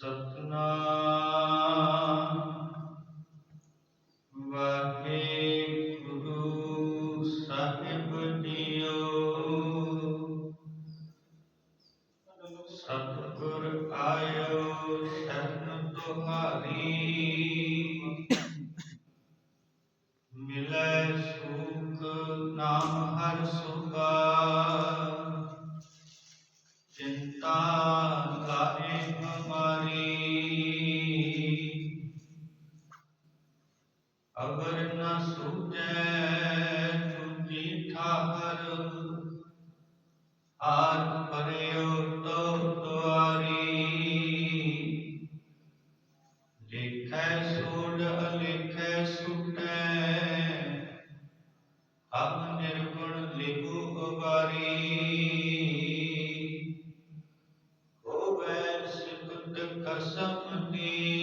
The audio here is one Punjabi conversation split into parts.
ਸਤਨਾਮ। ਵਾਹਿਗੁਰੂ ਸਾਹਿਬ ਜੀਓ। ਸਤਿਗੁਰ ਆਇਓ ਸ਼ਰਨ ਤੁਹਾਰੀ। ਮਿਲੈ ਸੁਖ ਨਾਮ ਹਰ ਸੁਖਾ ਚਿੰਤਾ ਲਾਏ ਅਗਰ ਨ ਸੂਝੈ ਤੁਜੀ ਠਾਹਰ ਆਰ ਪਰਿਓ ਤੋ ਦੁਆਰੀ ਲਿਖੈ ਸੋੜ ਅਲਿਖੈ ਸੁਟੈ। ਅਬ ਨਿਰਗੁਣ ਲਿਖੂ ਉਬਾਰੀ। ਹੋਵੇ ਸਿਫਤ ਕਸਮ ਦੀ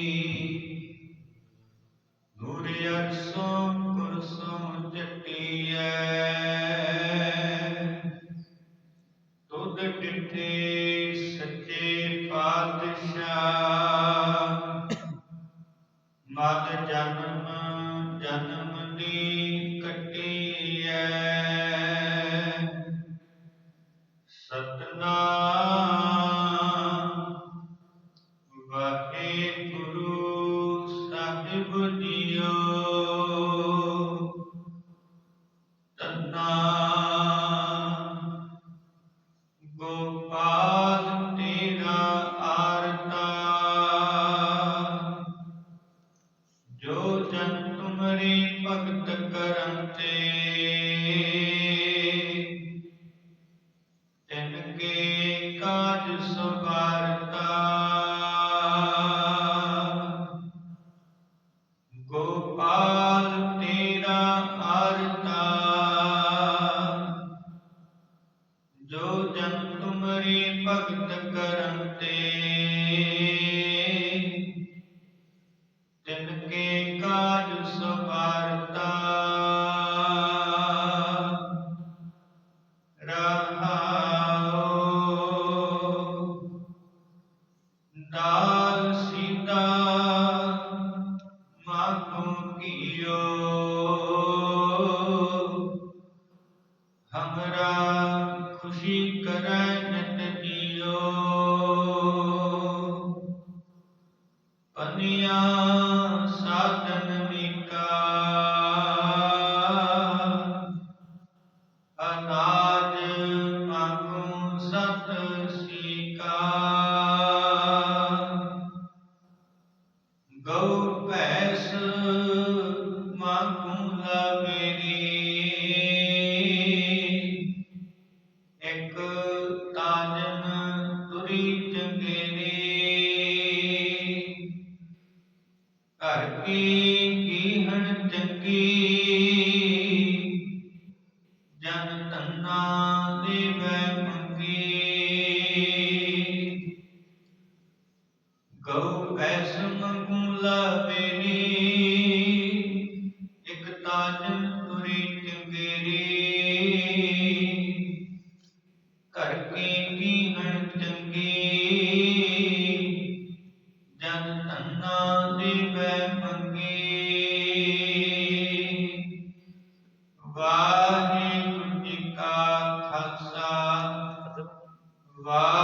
ਅਰਸੋਂ ਕੁਰਸੋਂ ਜਟੀਐ। ਤੁਧ ਡਿਠੇ ਸੱਚੇ ਪਾਤਸ਼ਾਹ। ਮਦ ਜਨਮ ਜਨਮ ਦੀ ਕਟੀਐ। ਸਤਨਾਮ ਵਾਹਿਗੁਰੂ। ਤਨਾ ਗੋਪਾਲ ਭਗਤ ਕਰੰਤੇ। ਤਿਨ ਕੇ ਕਾਜ ਸਵਾਰਤਾ। ਰਹਾਓ ਦਾਲ ਸੀਤਾ ਮਾਤੋਂ ਕੀਓ। ਹਮਰਾ ਖੁਸ਼ੀ ਕਰੈ ਪਨੀਆ ਸਾਧਨ ਨਿਕਾ ਅਨਾਜ ਮਾਗੂ ਸਤ ਸੀਕਾ। ਗਉ ਭੈਸ ਮਾਗੂ ਲਾ ਇਕ ਹਰ ਕੀ ਕੀਹਣ ਚੰਗੀ? ਜਨ ਤੰਨਾ ਮੰਗੀ। ਗਉ ਐਸ ਮੰਗੂ Vai.